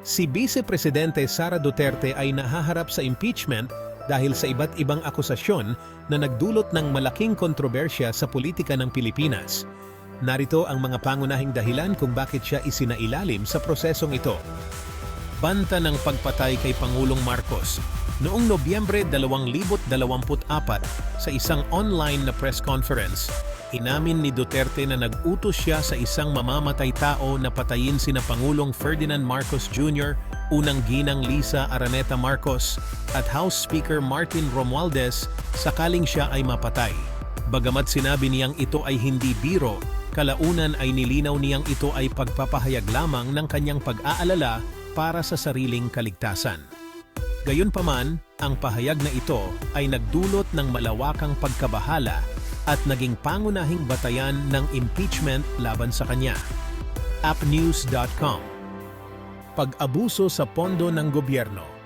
Si Vice Presidente Sara Duterte ay nahaharap sa impeachment dahil sa iba't ibang akusasyon na nagdulot ng malaking kontrobersya sa politika ng Pilipinas. Narito ang mga pangunahing dahilan kung bakit siya isinailalim sa prosesong ito. Banta ng pagpatay kay Pangulong Marcos Noong Nobyembre 2024 sa isang online na press conference, inamin ni Duterte na nag-utos siya sa isang mamamatay tao na patayin sina Pangulong Ferdinand Marcos Jr., unang ginang Lisa Araneta Marcos at House Speaker Martin Romualdez sakaling siya ay mapatay. Bagamat sinabi niyang ito ay hindi biro, kalaunan ay nilinaw niyang ito ay pagpapahayag lamang ng kanyang pag-aalala para sa sariling kaligtasan. Gayunpaman, ang pahayag na ito ay nagdulot ng malawakang pagkabahala at naging pangunahing batayan ng impeachment laban sa kanya. appnews.com Pag-abuso sa pondo ng gobyerno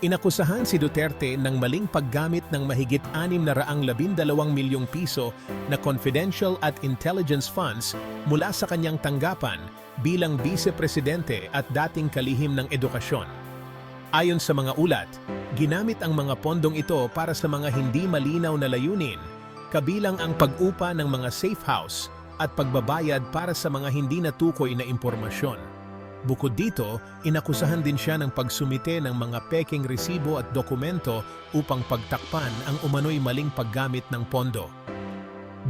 Inakusahan si Duterte ng maling paggamit ng mahigit 612 milyong piso na confidential at intelligence funds mula sa kanyang tanggapan bilang vice-presidente at dating kalihim ng edukasyon. Ayon sa mga ulat, ginamit ang mga pondong ito para sa mga hindi malinaw na layunin, kabilang ang pag-upa ng mga safe house at pagbabayad para sa mga hindi natukoy na impormasyon. Bukod dito, inakusahan din siya ng pagsumite ng mga peking resibo at dokumento upang pagtakpan ang umano'y maling paggamit ng pondo.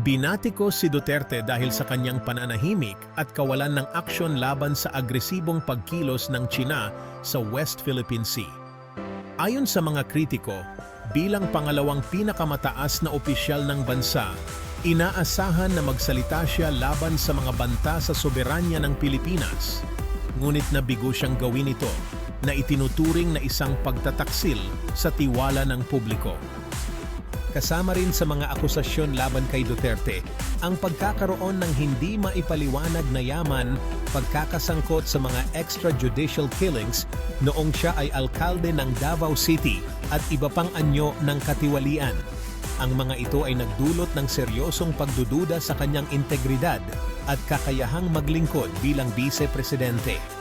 Binatiko si Duterte dahil sa kanyang pananahimik at kawalan ng aksyon laban sa agresibong pagkilos ng China sa West Philippine Sea. Ayon sa mga kritiko, bilang pangalawang pinakamataas na opisyal ng bansa, inaasahan na magsalita siya laban sa mga banta sa soberanya ng Pilipinas. Ngunit nabigo siyang gawin ito na itinuturing na isang pagtataksil sa tiwala ng publiko. Kasama rin sa mga akusasyon laban kay Duterte ang pagkakaroon ng hindi maipaliwanag na yaman, pagkakasangkot sa mga extrajudicial killings noong siya ay alkalde ng Davao City at iba pang anyo ng katiwalian. Ang mga ito ay nagdulot ng seryosong pagdududa sa kanyang integridad at kakayahang maglingkod bilang vice-presidente.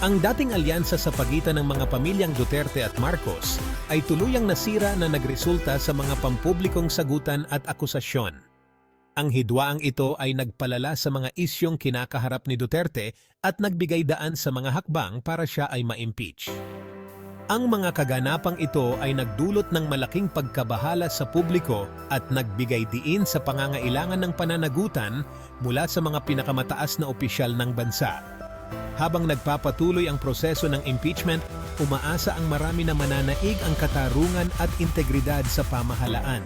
Ang dating alyansa sa pagitan ng mga pamilyang Duterte at Marcos ay tuluyang nasira na nagresulta sa mga pampublikong sagutan at akusasyon. Ang hidwaang ito ay nagpalala sa mga isyong kinakaharap ni Duterte at nagbigay daan sa mga hakbang para siya ay ma-impeach. Ang mga kaganapang ito ay nagdulot ng malaking pagkabahala sa publiko at nagbigay diin sa pangangailangan ng pananagutan mula sa mga pinakamataas na opisyal ng bansa. Habang nagpapatuloy ang proseso ng impeachment, umaasa ang marami na mananaig ang katarungan at integridad sa pamahalaan.